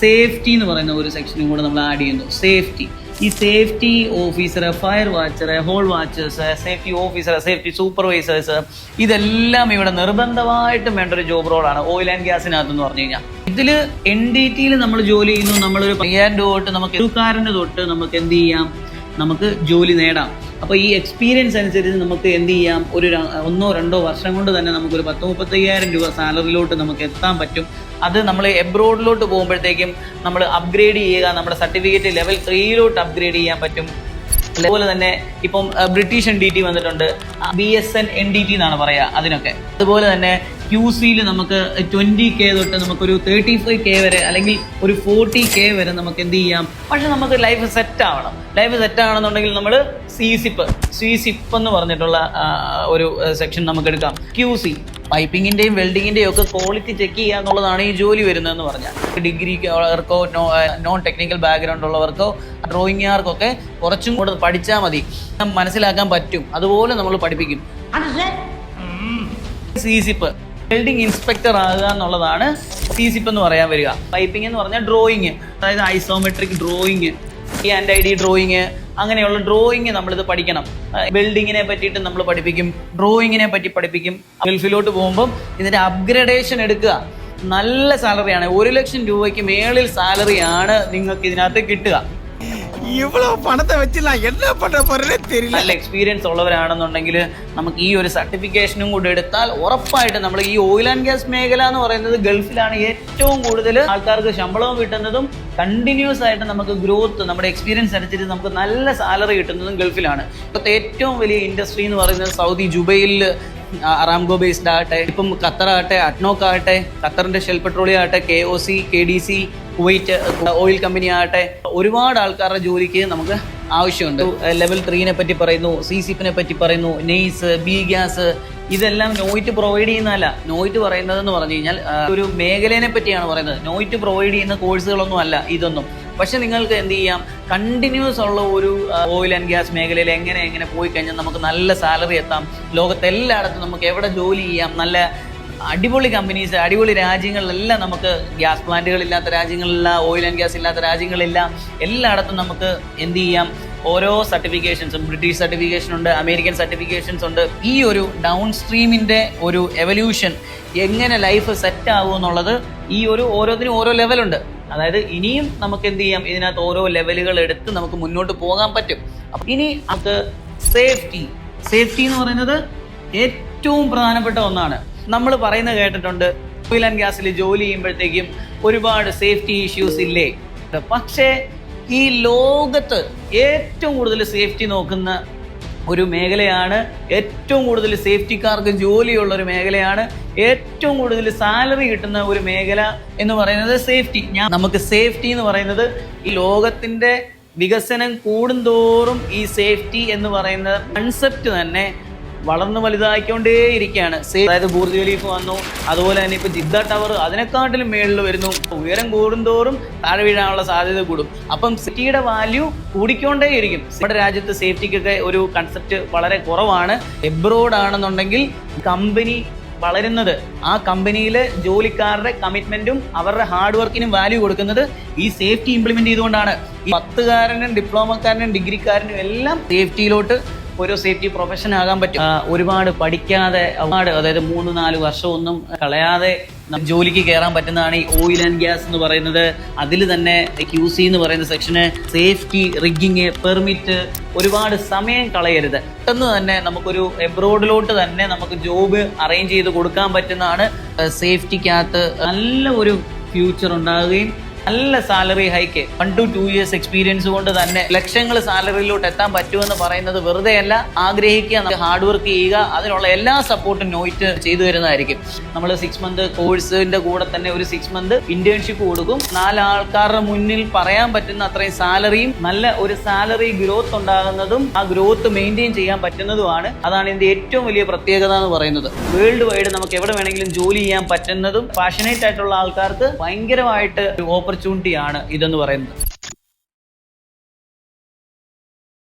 Safety എന്ന് പറയുന്ന ഒരു സെക്ഷനും കൂടെ നമ്മൾ ആഡ് ചെയ്യുന്നു. സേഫ്റ്റി. ഈ safety officer fire watcher hole watchers safety officer safety supervisors ഇതെല്ലാം ഇവിടെ നിർബന്ധമായിട്ടും വേണ്ട ഒരു ജോബ് റോളാണ്. ഓയിൽ ആൻഡ് ഗ്യാസിനകത്ത് എന്ന് പറഞ്ഞു കഴിഞ്ഞാൽ. ഇതിൽ എൻ ഡി ടിയിൽ നമ്മൾ ജോലി ചെയ്യുന്നു. നമ്മളൊരു പയ്യാന്റെ തൊട്ട് നമുക്ക് തൊട്ട് നമുക്ക് എന്ത് ചെയ്യാം? നമുക്ക് ജോലി നേടാം. അപ്പോൾ ഈ എക്സ്പീരിയൻസ് അനുസരിച്ച് നമുക്ക് എന്ത് ചെയ്യാം? ഒരു ഒന്നോ രണ്ടോ വർഷം കൊണ്ട് തന്നെ നമുക്കൊരു പത്ത് മുപ്പത്തയ്യായിരം രൂപ സാലറിയിലോട്ട് നമുക്ക് എത്താൻ പറ്റും. അത് നമ്മൾ എബ്രോഡിലോട്ട് പോകുമ്പോഴത്തേക്കും നമ്മൾ അപ്ഗ്രേഡ് ചെയ്യുക നമ്മുടെ സർട്ടിഫിക്കറ്റ് ലെവൽ ത്രീയിലോട്ട് അപ്ഗ്രേഡ് ചെയ്യാൻ പറ്റും. അതുപോലെ തന്നെ ഇപ്പം ബ്രിട്ടീഷ് എൻ ഡി ടി വന്നിട്ടുണ്ട്. B S N N D T എന്നാണ് പറയുക അതിനൊക്കെ. അതുപോലെ തന്നെ ക്യൂ സിയിൽ നമുക്ക് ട്വന്റി കെ തൊട്ട് നമുക്കൊരു തേർട്ടി ഫൈവ് കെ വരെ അല്ലെങ്കിൽ ഒരു ഫോർട്ടി കെ വരെ നമുക്ക് എന്ത് ചെയ്യാം? പക്ഷെ നമുക്ക് ലൈഫ് സെറ്റ് ആവണം. ലൈഫ് സെറ്റ് ആവണമെന്നുണ്ടെങ്കിൽ നമ്മൾ സി സിപ്പ് സി സിപ്പ് എന്ന് പറഞ്ഞിട്ടുള്ള ഒരു സെക്ഷൻ നമുക്ക് എടുക്കാം. ക്യൂ സി പൈപ്പിങ്ങിന്റെയും വെൽഡിങ്ങിന്റെയും ഒക്കെ ക്വാളിറ്റി ചെക്ക് ചെയ്യുക എന്നുള്ളതാണ് ഈ ജോലി വരുന്നതെന്ന് പറഞ്ഞാൽ. ഡിഗ്രിക്കാർക്കോ നോൺ ടെക്നിക്കൽ ബാക്ക്ഗ്രൗണ്ട് ഉള്ളവർക്കോ ഡ്രോയിങ്ങുകാർക്കൊക്കെ കുറച്ചും കൂടെ പഠിച്ചാൽ മതി. മനസ്സിലാക്കാൻ പറ്റും. അതുപോലെ നമ്മൾ പഠിപ്പിക്കും. സി വെൽഡിംഗ് ഇൻസ്പെക്ടർ ആകുക എന്നുള്ളതാണ് സി സിപ്പ് എന്ന് പറയാൻ വരിക. പൈപ്പിംഗ് എന്ന് പറഞ്ഞാൽ ഡ്രോയിങ് അതായത് isometric drawing and I D drawing അങ്ങനെയുള്ള ഡ്രോയിങ് നമ്മളിത് പഠിക്കണം. ബിൽഡിങ്ങിനെ പറ്റിയിട്ട് നമ്മൾ പഠിപ്പിക്കും ഡ്രോയിങ്ങിനെ പറ്റി പഠിപ്പിക്കും. ഗൾഫിലോട്ട് പോകുമ്പം ഇതിന്റെ അപ്ഗ്രഡേഷൻ എടുക്കുക. നല്ല സാലറിയാണ് ഒരു ലക്ഷം രൂപയ്ക്ക് മേളിൽ സാലറിയാണ് നിങ്ങൾക്ക് ഇതിനകത്ത് കിട്ടുക. இவ்வளவு பணத்தை வச்சு நான் என்ன பண்ண போறேனே தெரியல നല്ല എക്സ്പീരിയൻസ് ഉള്ളവരാണെന്നുണ്ടെങ്കിൽ നമുക്ക് ഈ ഒരു സർട്ടിഫിക്കേഷനും കൂടി എടുത്താൽ ഉറപ്പായിട്ട് നമ്മൾ ഈ ഓയിൽ ആൻഡ് ഗ്യാസ് മേഖല എന്ന് പറയുന്നത് ഗൾഫിലാണ് ഏറ്റവും കൂടുതൽ ആൾക്കാർക്ക് ശമ്പളവും കിട്ടുന്നതും കണ്ടിന്യൂസ് ആയിട്ട് നമുക്ക് ഗ്രോത്ത് നമ്മുടെ എക്സ്പീരിയൻസ് അനുസരിച്ച് നമുക്ക് നല്ല സാലറി കിട്ടുന്നതും ഗൾഫിലാണ് ഇപ്പോഴത്തെ ഏറ്റവും വലിയ ഇൻഡസ്ട്രി എന്ന് പറയുന്നത് സൗദി ജുബൈലിൽ അറാംകോ ബേസ്ഡ് ആകട്ടെ ഇപ്പം ഖത്തർ ആകട്ടെ അറ്റ്നോക്ക് ആകട്ടെ ഖത്തറിന്റെ ഷെൽ പെട്രോളിയം ആകട്ടെ K O C K D C Kuwait oil company ആകട്ടെ ഒരുപാട് ആൾക്കാരുടെ ജോലിക്ക് നമുക്ക് ആവശ്യമുണ്ട്. ലെവൽ ത്രീനെ പറ്റി പറയുന്നു സി സിപ്പിനെ പറ്റി പറയുന്നു നെയ്സ് ബി ഗ്യാസ് ഇതെല്ലാം നോയിറ്റ് പ്രൊവൈഡ് ചെയ്യുന്നതല്ല. നോയിറ്റ് പറയുന്നതെന്ന് പറഞ്ഞു കഴിഞ്ഞാൽ ഒരു മേഖലയെ പറ്റിയാണ് പറയുന്നത്. നോയിറ്റ് പ്രൊവൈഡ് ചെയ്യുന്ന കോഴ്സുകളൊന്നും അല്ല ഇതൊന്നും. പക്ഷെ നിങ്ങൾക്ക് എന്ത് ചെയ്യാം? കണ്ടിന്യൂസ് ഉള്ള ഒരു ഓയിൽ ആൻഡ് ഗ്യാസ് മേഖലയിൽ എങ്ങനെ എങ്ങനെ പോയി കഴിഞ്ഞാൽ നമുക്ക് നല്ല സാലറി എത്താം. ലോകത്തെല്ലായിടത്തും നമുക്ക് എവിടെ ജോലി ചെയ്യാം? നല്ല അടിപൊളി കമ്പനീസ് അടിപൊളി രാജ്യങ്ങളിലെല്ലാം നമുക്ക് ഗ്യാസ് പ്ലാന്റുകൾ ഇല്ലാത്ത രാജ്യങ്ങളില്ല ഓയിൽ ആൻഡ് ഗ്യാസ് ഇല്ലാത്ത രാജ്യങ്ങളില്ല. എല്ലായിടത്തും നമുക്ക് എന്ത് ചെയ്യാം? ഓരോ സർട്ടിഫിക്കേഷൻസും ബ്രിട്ടീഷ് സർട്ടിഫിക്കേഷൻ ഉണ്ട് അമേരിക്കൻ സർട്ടിഫിക്കേഷൻസ് ഉണ്ട്. ഈ ഒരു ഡൗൺ സ്ട്രീമിന്റെ ഒരു എവല്യൂഷൻ എങ്ങനെ ലൈഫ് സെറ്റ് ആകും എന്നുള്ളത് ഈ ഒരു ഓരോന്നിനും ഓരോ ലെവലുണ്ട് അതായത് ഇനിയും നമുക്ക് എന്ത് ചെയ്യാം? ഇതിനകത്ത് ഓരോ ലെവലുകൾ എടുത്ത് നമുക്ക് മുന്നോട്ട് പോകാൻ പറ്റും. അപ്പം ഇനി അത് സേഫ്റ്റി സേഫ്റ്റി എന്ന് പറയുന്നത് ഏറ്റവും പ്രധാനപ്പെട്ട ഒന്നാണ്. നമ്മൾ പറയുന്നത് കേട്ടിട്ടുണ്ട് ഓയിൽ ആൻഡ് ഗ്യാസിൽ ജോലി ചെയ്യുമ്പോഴത്തേക്കും ഒരുപാട് സേഫ്റ്റി ഇഷ്യൂസ് ഇല്ലേ? പക്ഷേ ഈ ലോകത്ത് ഏറ്റവും കൂടുതൽ സേഫ്റ്റി നോക്കുന്ന ഒരു മേഖലയാണ് ഏറ്റവും കൂടുതൽ സേഫ്റ്റിക്കാർക്ക് ജോലിയുള്ള ഒരു മേഖലയാണ് ഏറ്റവും കൂടുതൽ സാലറി കിട്ടുന്ന ഒരു മേഖല എന്ന് പറയുന്നത് സേഫ്റ്റി ഞാൻ നമുക്ക് സേഫ്റ്റി എന്ന് പറയുന്നത് ഈ ലോകത്തിന്റെ വികസനം കൂടുന്തോറും ഈ സേഫ്റ്റി എന്ന് പറയുന്ന കൺസെപ്റ്റ് തന്നെ വളർന്നു വലുതായിക്കൊണ്ടേയിരിക്കുകയാണ്. സേ- അതായത് ബൂർജ് ഖലീഫ് വന്നു. അതുപോലെ തന്നെ ഇപ്പോൾ ജിദ്ദ ടവർ അതിനെക്കാട്ടിലും മേളിൽ വരുന്നു. ഉയരം കൂടുന്തോറും താഴെ വീഴാനുള്ള സാധ്യത കൂടും. അപ്പം സിറ്റിയുടെ വാല്യൂ കൂടിക്കൊണ്ടേ ഇരിക്കും നമ്മുടെ രാജ്യത്ത് സേഫ്റ്റിക്കൊക്കെ ഒരു കൺസെപ്റ്റ് വളരെ കുറവാണ്. എബ്രോഡ് ആണെന്നുണ്ടെങ്കിൽ കമ്പനി വളരുന്നത്. ആ കമ്പനിയിലെ ജോലിക്കാരുടെ കമ്മിറ്റ്മെന്റും അവരുടെ ഹാർഡ് വർക്കിനും വാല്യൂ കൊടുക്കുന്നത് ഈ സേഫ്റ്റി ഇംപ്ലിമെന്റ് ചെയ്തുകൊണ്ടാണ്. ഈ പത്തുകാരനും ഡിപ്ലോമക്കാരനും ഡിഗ്രിക്കാരനും എല്ലാം സേഫ്റ്റിയിലോട്ട് ഒരു സേഫ്റ്റി പ്രൊഫഷൻ ആകാൻ പറ്റും. ഒരുപാട് പഠിക്കാതെ ഒരുപാട് അതായത് മൂന്ന് നാല് വർഷമൊന്നും കളയാതെ ജോലിക്ക് കയറാൻ പറ്റുന്നതാണ് ഈ ഓയിൽ ആൻഡ് ഗ്യാസ് എന്ന് പറയുന്നത്. അതിൽ തന്നെ ക്യൂ സി എന്ന് പറയുന്ന സെക്ഷന് സേഫ്റ്റി റിഗിങ് പെർമിറ്റ് ഒരുപാട് സമയം കളയരുത്. പെട്ടെന്ന് തന്നെ നമുക്കൊരു എബ്രോഡിലോട്ട് തന്നെ നമുക്ക് ജോബ് അറേഞ്ച് ചെയ്ത് കൊടുക്കാൻ പറ്റുന്നതാണ് സേഫ്റ്റിക്കകത്ത് നല്ല ഒരു ഫ്യൂച്ചർ ഉണ്ടാകുകയും നല്ല salary hike. One two two years experience കൊണ്ട് തന്നെ ലക്ഷങ്ങൾ സാലറിയിലോട്ട് എത്താൻ പറ്റുമെന്ന് പറയുന്നത് വെറുതെ അല്ല ആഗ്രഹിക്കുക ഹാർഡ് വർക്ക് ചെയ്യുക അതിനുള്ള എല്ലാ സപ്പോർട്ടും നോയിറ്റ് ചെയ്തു തരുന്നതായിരിക്കും. നമ്മൾ സിക്സ് മന്ത് കോഴ്സിന്റെ കൂടെ തന്നെ ഒരു സിക്സ് മന്ത് ഇന്റേൺഷിപ്പ് കൊടുക്കും. നാല് ആൾക്കാരുടെ മുന്നിൽ പറയാൻ പറ്റുന്ന അത്രയും സാലറിയും നല്ല ഒരു സാലറി ഗ്രോത്ത് ഉണ്ടാകുന്നതും ആ ഗ്രോത്ത് മെയിന്റെയിൻ ചെയ്യാൻ പറ്റുന്നതുമാണ്. അതാണ് ഇതിന്റെ ഏറ്റവും വലിയ പ്രത്യേകത എന്ന് പറയുന്നത്. വേൾഡ് വൈഡ് നമുക്ക് എവിടെ വേണമെങ്കിലും ജോലി ചെയ്യാൻ പറ്റുന്നതും പാഷനേറ്റ് ആയിട്ടുള്ള ആൾക്കാർക്ക് ഭയങ്കരമായിട്ട് ഒരു ഓപ്പർച്യൂണിറ്റി ആണ് ഇതെന്ന് പറയുന്നത്.